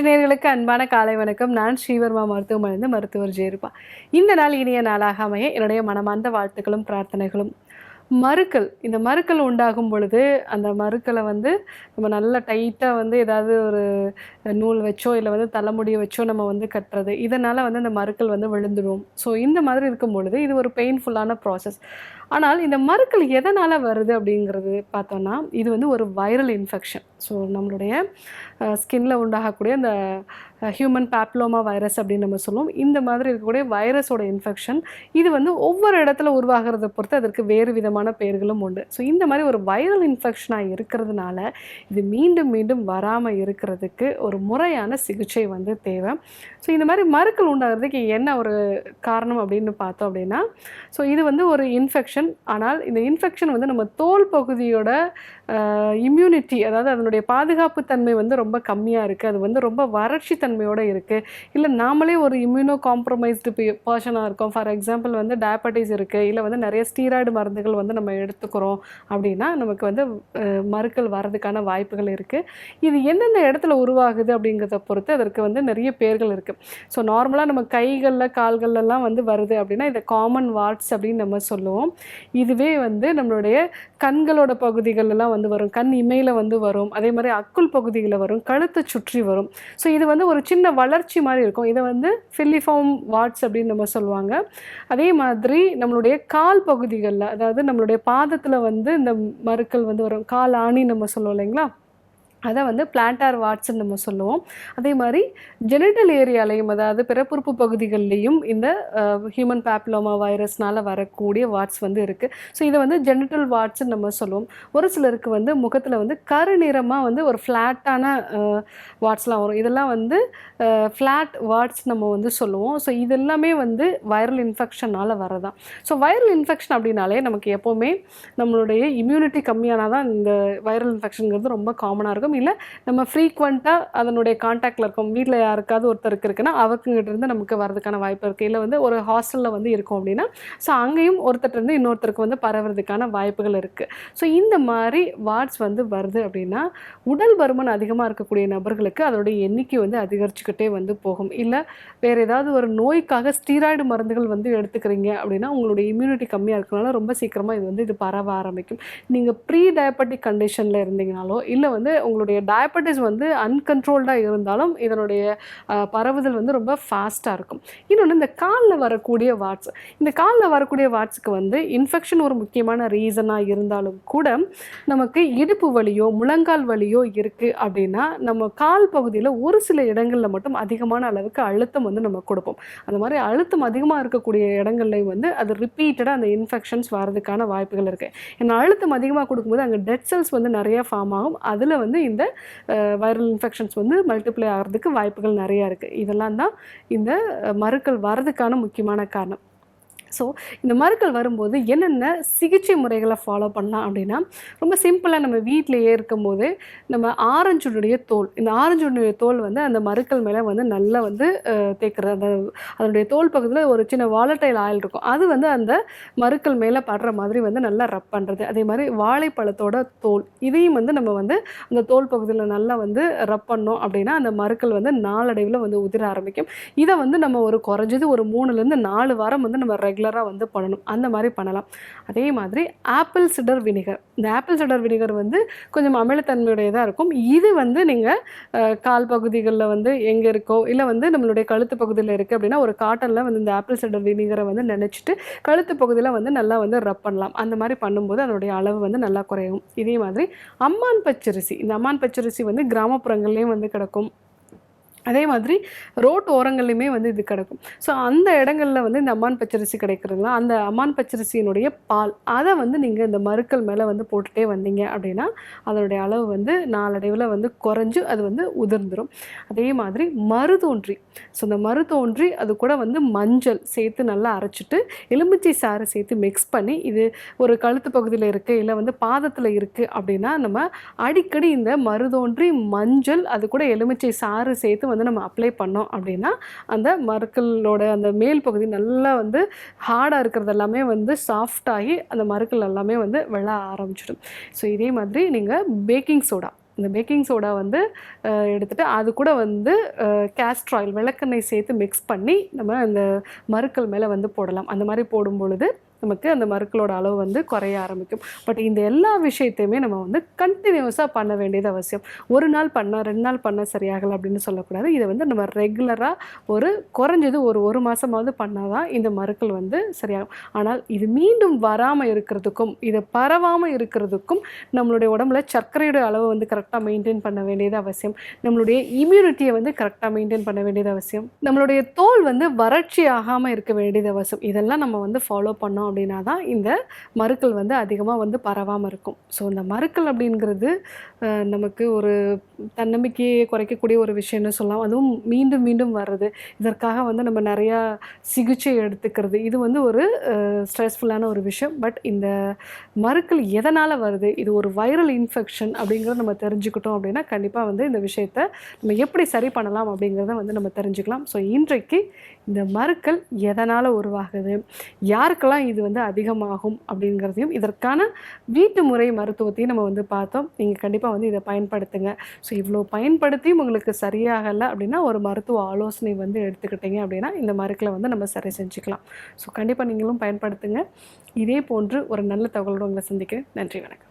நிகழ்ச்சி அன்பான காலை வணக்கம். நான் ஸ்ரீவர்மா மருத்துவமனைந்து மருத்துவர் ஜெயருபா. இந்த நாள் இனிய நாளாக அமைய என்னுடைய மனமார்ந்த வாழ்த்துக்களும் பிரார்த்தனைகளும். மறுக்கள் இந்த மறுக்கள் உண்டாகும் பொழுது அந்த மறுக்களை வந்து நம்ம நல்லா டைட்டாக வந்து ஏதாவது ஒரு நூல் வச்சோ இல்லை வந்து தலைமுடியை வச்சோ நம்ம வந்து கட்டுறது. இதனால் வந்து அந்த மறுக்கள் வந்து விழுந்துடும். ஸோ இந்த மாதிரி இருக்கும் பொழுது இது ஒரு பெயின்ஃபுல்லான ப்ராசஸ் ஆனால் இந்த மறுக்கள் எதனால் வருது அப்படிங்கிறது பார்த்தோன்னா இது வந்து ஒரு வைரல் இன்ஃபெக்ஷன் ஸோ நம்மளுடைய ஸ்கின்ல உண்டாகக்கூடிய அந்த ஹியூமன் பேப்லோமா வைரஸ் அப்படின்னு நம்ம சொல்லுவோம். இந்த மாதிரி இருக்கக்கூடிய வைரஸோட இன்ஃபெக்ஷன் இது வந்து ஒவ்வொரு இடத்துல உருவாகிறத பொறுத்து அதற்கு வேறு விதமான பெயர்களும் உண்டு. ஸோ இந்த மாதிரி ஒரு வைரல் இன்ஃபெக்ஷனாக இருக்கிறதுனால இது மீண்டும் மீண்டும் வராமல் இருக்கிறதுக்கு ஒரு முறையான சிகிச்சை வந்து தேவை. ஸோ இந்த மாதிரி மறுக்கள் உண்டாகிறதுக்கு என்ன ஒரு காரணம் அப்படின்னு பார்த்தோம் அப்படின்னா ஸோ இது வந்து ஒரு இன்ஃபெக்ஷன் ஆனால் இந்த இன்ஃபெக்ஷன் வந்து நம்ம தோல் பகுதியோட இம்யூனிட்டி அதாவது அதனுடைய பாதுகாப்பு தன்மை வந்து ரொம்ப கம்மியாக இருக்குது அது வந்து ரொம்ப வறட்சி தன்மையோடு இருக்குது இல்லை நாமளே ஒரு இம்யூனோ காம்ப்ரமைஸ்டு பர்சனாக இருக்கோம். ஃபார் எக்ஸாம்பிள் வந்து டயபட்டிஸ் இருக்குது இல்லை வந்து நிறைய ஸ்டீராய்டு மருந்துகள் வந்து நம்ம எடுத்துக்கிறோம் அப்படின்னா நமக்கு வந்து மறுக்கள் வர்றதுக்கான வாய்ப்புகள் இருக்குது இது எந்தெந்த இடத்துல உருவாகுது அப்படிங்கிறத பொறுத்து அதற்கு வந்து நிறைய பேர்கள் இருக்குது ஸோ நார்மலாக நம்ம கைகளில் கால்கள்லாம் வந்து வருது அப்படின்னா இதை காமன் வார்ட்ஸ் அப்படின்னு நம்ம சொல்லுவோம். இதுவே வந்து நம்மளுடைய கண்களோட பகுதிகளெல்லாம் வந்து வரும் கண் இமையில் வந்து வரும் அதே மாதிரி அக்குள் பகுதியில் வரும் கழுத்தை சுற்றி வரும். ஸோ இது வந்து ஒரு சின்ன வளர்ச்சி மாதிரி இருக்கும். இதை வந்து ஃபில்லிஃபார்ம் வாட்ஸ் அப்படின்னு நம்ம சொல்லுவாங்க. அதே மாதிரி நம்மளுடைய கால் பகுதிகளில் அதாவது நம்மளுடைய பாதத்தில் வந்து இந்த மறுக்கள் வந்து வரும். கால் ஆணி நம்ம சொல்லுவோம் இல்லைங்களா? அதை வந்து பிளான்டார் வாட்ஸ்ன்னு நம்ம சொல்லுவோம். அதே மாதிரி ஜெனிட்டல் ஏரியாலையும் அதாவது பிறப்புறுப்பு பகுதிகள்லையும் இந்த ஹியூமன் பேப்லோமா வைரஸ்னால் வரக்கூடிய வாட்ஸ் வந்து இருக்குது ஸோ இதை வந்து ஜெனிட்டல் வாட்ஸ்ன்னு நம்ம சொல்லுவோம். ஒரு சிலருக்கு வந்து முகத்தில் வந்து கருநிறமாக வந்து ஒரு ஃப்ளாட்டான வாட்ஸ்லாம் வரும். இதெல்லாம் வந்து ஃப்ளாட் வாட்ஸ் நம்ம வந்து சொல்லுவோம். ஸோ இது எல்லாமே வந்து வைரல் இன்ஃபெக்ஷனால் வரதான். ஸோ வைரல் இன்ஃபெக்ஷன் அப்படின்னாலே நமக்கு எப்போவுமே நம்மளுடைய இம்யூனிட்டி கம்மியானால் தான் இந்த வைரல் இன்ஃபெக்ஷனுங்கிறது ரொம்ப காமனாக இருக்கும். இல்லை நம்ம ஃப்ரீக்வெண்ட்டாக அதனுடைய காண்டாக்டில் இருக்கோம். வீட்டில் யாருக்காவது ஒருத்தருக்கு இருக்குன்னா அவங்ககிட்ட இருந்து நமக்கு வரதுக்கான வாய்ப்பு இருக்குது இல்லை வந்து ஒரு ஹாஸ்டலில் வந்து இருக்கும் அப்படின்னா ஸோ அங்கேயும் ஒருத்தர்கிட்ட இருந்து இன்னொருத்தருக்கு வந்து பரவுறதுக்கான வாய்ப்புகள் இருக்குது ஸோ இந்த மாதிரி வார்ட்ஸ் வந்து வருது அப்படின்னா உடல் பருமன் அதிகமாக இருக்கக்கூடிய நபர்களுக்கு அதோடைய எண்ணிக்கை வந்து அதிகரிச்சுக்கிட்டே வந்து போகும். இல்லை வேறு ஏதாவது ஒரு நோய்க்காக ஸ்டீராய்டு மருந்துகள் வந்து எடுத்துக்கிறீங்க அப்படின்னா உங்களுடைய இம்யூனிட்டி கம்மியாக இருக்கனால ரொம்ப சீக்கிரமாக இது வந்து இது பரவ ஆரம்பிக்கும். நீங்கள் ப்ரீ டயபெட்டிக் கண்டிஷனில் இருந்தீங்கனாலோ இல்லை வந்து உங்களுக்கு உங்களுடைய டயபெட்டிஸ் வந்து அன்கண்ட்ரோல்டாக இருந்தாலும் இதனுடைய பரவுதல் வந்து ரொம்ப ஃபாஸ்ட்டாக இருக்கும். இன்னொன்று இந்த காலில் வரக்கூடிய வாட்ஸ் இந்த காலில் வரக்கூடிய வாட்ஸுக்கு வந்து இன்ஃபெக்ஷன் ஒரு முக்கியமான ரீசனாக இருந்தாலும் கூட நமக்கு இடுப்பு வலியோ முழங்கால் வலியோ இருக்குது அப்படின்னா நம்ம கால் பகுதியில் ஒரு சில இடங்களில் மட்டும் அதிகமான அளவுக்கு அழுத்தம் வந்து நம்ம கொடுப்போம். அந்த மாதிரி அழுத்தம் அதிகமாக இருக்கக்கூடிய இடங்கள்லையும் வந்து அது ரிப்பீட்டடாக அந்த இன்ஃபெக்ஷன்ஸ் வரதுக்கான வாய்ப்புகள் இருக்குது ஏன்னா அழுத்தம் அதிகமாக கொடுக்கும்போது அங்கே டெட் செல்ஸ் வந்து நிறைய ஃபார்ம் ஆகும். அதில் வந்து இந்த வைரல் இன்ஃபெக்ஷன்ஸ் வந்து மல்டிப்ளை ஆகிறதுக்கு வாய்ப்புகள் நிறையா இருக்குது இதெல்லாம் தான் இந்த மறுக்கள் வர்றதுக்கான வரதுக்கான முக்கியமான காரணம். ஸோ இந்த மருக்கள் வரும்போது என்னென்ன சிகிச்சை முறைகளை ஃபாலோ பண்ணலாம் அப்படின்னா ரொம்ப சிம்பிளாக நம்ம வீட்டிலேயே இருக்கும்போது நம்ம ஆரஞ்சுடைய தோல் இந்த ஆரஞ்சுடைய தோல் வந்து அந்த மருக்கள் மேலே வந்து நல்லா வந்து தேய்க்கிறது. அந்த அதனுடைய தோல் பக்கத்தில் ஒரு சின்ன வாலட்டைல் ஆயில் இருக்கும். அது வந்து அந்த மருக்கள் மேலே படுற மாதிரி வந்து நல்லா ரப் பண்ணுறது அதே மாதிரி வாழைப்பழத்தோட தோல் இதையும் வந்து நம்ம வந்து அந்த தோல் பகுதியில் நல்லா வந்து ரப் பண்ணோம் அப்படின்னா அந்த மருக்கள் வந்து நாளடைவில் வந்து உதிர ஆரம்பிக்கும். இதை வந்து நம்ம ஒரு குறைஞ்சது ஒரு மூணுலேருந்து நாலு வாரம் வந்து நம்ம ரெகுலராக வந்து பண்ணணும். அந்த மாதிரி பண்ணலாம். அதே மாதிரி ஆப்பிள் சிடர் வினிகர். இந்த ஆப்பிள் சிடர் வினிகர் வந்து கொஞ்சம் அமிலத்தன்மையுடையதாக இருக்கும். இது வந்து நீங்கள் கால் பகுதிகளில் வந்து எங்கே இருக்கோ இல்லை வந்து நம்மளுடைய கழுத்து பகுதியில் இருக்குது அப்படின்னா ஒரு காட்டனில் வந்து இந்த ஆப்பிள் சிடர் வினிகரை வந்து நினச்சிட்டு கழுத்து பகுதியில் வந்து நல்லா வந்து ரப் பண்ணலாம். அந்த மாதிரி பண்ணும்போது அதனுடைய அளவு வந்து நல்லா குறையும். இதே மாதிரி அம்மான் பச்சரிசி. இந்த அம்மான் பச்சரிசி வந்து கிராமப்புறங்கள்லேயும் வந்து கிடக்கும். அதே மாதிரி ரோட் ஓரங்கள்லையுமே வந்து இது கிடக்கும். ஸோ அந்த இடங்களில் வந்து இந்த அம்மான் பச்சரிசி கிடைக்கிறதுலாம் அந்த அம்மான் பச்சரிசியினுடைய பால் அதை வந்து நீங்கள் இந்த மறுக்கள் மேலே வந்து போட்டுகிட்டே வந்தீங்க அப்படின்னா அதனுடைய அளவு வந்து நாளடைவில் வந்து குறைஞ்சு அது வந்து உதிர்ந்துடும் அதே மாதிரி மருதோன்றி ஸோ இந்த மருதோன்றி அது கூட வந்து மஞ்சள் சேர்த்து நல்லா அரைச்சிட்டு எலுமிச்சை சாறு சேர்த்து மிக்ஸ் பண்ணி இது ஒரு கழுத்து பகுதியில் இருக்குது இல்லை வந்து பாதத்தில் இருக்குது அப்படின்னா நம்ம அடிக்கடி இந்த மருதோன்றி மஞ்சள் அது கூட எலுமிச்சை சாறு சேர்த்து வந்து நம்ம அப்ளை பண்ணோம் அப்படின்னா அந்த மறுக்களோட அந்த மேல் பகுதி நல்லா வந்து ஹார்டாக இருக்கிறது எல்லாமே வந்து சாஃப்டாகி அந்த மறுக்கள் எல்லாமே வந்து விழ ஆரம்பிச்சிடும். ஸோ இதே மாதிரி நீங்கள் பேக்கிங் சோடா இந்த பேக்கிங் சோடா வந்து எடுத்துகிட்டு அது கூட வந்து கேஸ்ட்ர் ஆயில் விளக்கெண்ணெய் சேர்த்து மிக்ஸ் பண்ணி நம்ம அந்த மறுக்கள் மேலே வந்து போடலாம். அந்த மாதிரி போடும் பொழுது நமக்கு அந்த மருக்களோட அளவு வந்து குறைய ஆரம்பிக்கும். பட் இந்த எல்லா விஷயத்தையுமே நம்ம வந்து கண்டினியூஸாக பண்ண வேண்டியது அவசியம். ஒரு நாள் பண்ணால் ரெண்டு நாள் பண்ண சரியாகலை அப்படின்னு சொல்லக்கூடாது. இதை வந்து நம்ம ரெகுலராக ஒரு குறைஞ்சது ஒரு ஒரு மாதமாவது பண்ணால் தான் இந்த மருக்கள் வந்து சரியாகும். ஆனால் இது மீண்டும் வராமல் இருக்கிறதுக்கும் இதை பரவாமல் இருக்கிறதுக்கும் நம்மளுடைய உடம்புல சர்க்கரையோட அளவு வந்து கரெக்டாக மெயின்டைன் பண்ண வேண்டியது அவசியம். நம்மளுடைய இம்யூனிட்டியை வந்து கரெக்டாக மெயின்டைன் பண்ண வேண்டியது அவசியம். நம்மளுடைய தோல் வந்து வறட்சி ஆகாமல் இருக்க வேண்டியது அவசியம். இதெல்லாம் நம்ம வந்து ஃபாலோ பண்ணோம் அப்படின்னா தான் இந்த மறுக்கள் வந்து அதிகமாக வந்து பரவாமல் இருக்கும். ஸோ இந்த மறுக்கள் அப்படிங்கிறது நமக்கு ஒரு தன்னம்பிக்கையை குறைக்கக்கூடிய ஒரு விஷயம்னு சொல்லலாம். அதுவும் மீண்டும் மீண்டும் வர்றது. இதற்காக வந்து நம்ம நிறையா சிகிச்சை எடுத்துக்கிறது. இது வந்து ஒரு ஸ்ட்ரெஸ்ஃபுல்லான ஒரு விஷயம். பட் இந்த மறுக்கள் எதனால் வருது? இது ஒரு வைரல் இன்ஃபெக்ஷன் அப்படிங்கிறத நம்ம தெரிஞ்சுக்கிட்டோம் அப்படின்னா கண்டிப்பாக வந்து இந்த விஷயத்தை நம்ம எப்படி சரி பண்ணலாம் அப்படிங்கிறத வந்து நம்ம தெரிஞ்சுக்கலாம். ஸோ இன்றைக்கு இந்த மறுக்கள் எதனால் உருவாகுது? யாருக்கெல்லாம் இது வந்து அதிகமாகும் அப்படிங்கிறதையும் இதற்கான வீட்டு முறை மருத்துவத்தையும் நம்ம வந்து பார்த்தோம். நீங்கள் கண்டிப்பாக வந்து இதை பயன்படுத்துங்க. ஸோ இவ்வளோ பயன்படுத்தியும் உங்களுக்கு சரியாகலை அப்படின்னா ஒரு மருத்துவ ஆலோசனை வந்து எடுத்துக்கிட்டீங்க அப்படின்னா இந்த மருக்களை வந்து நம்ம சரி செஞ்சுக்கலாம். ஸோ கண்டிப்பாக நீங்களும் பயன்படுத்துங்க. இதே போன்று ஒரு நல்ல தகவலோடு உங்களை சந்திக்கிறேன். நன்றி வணக்கம்.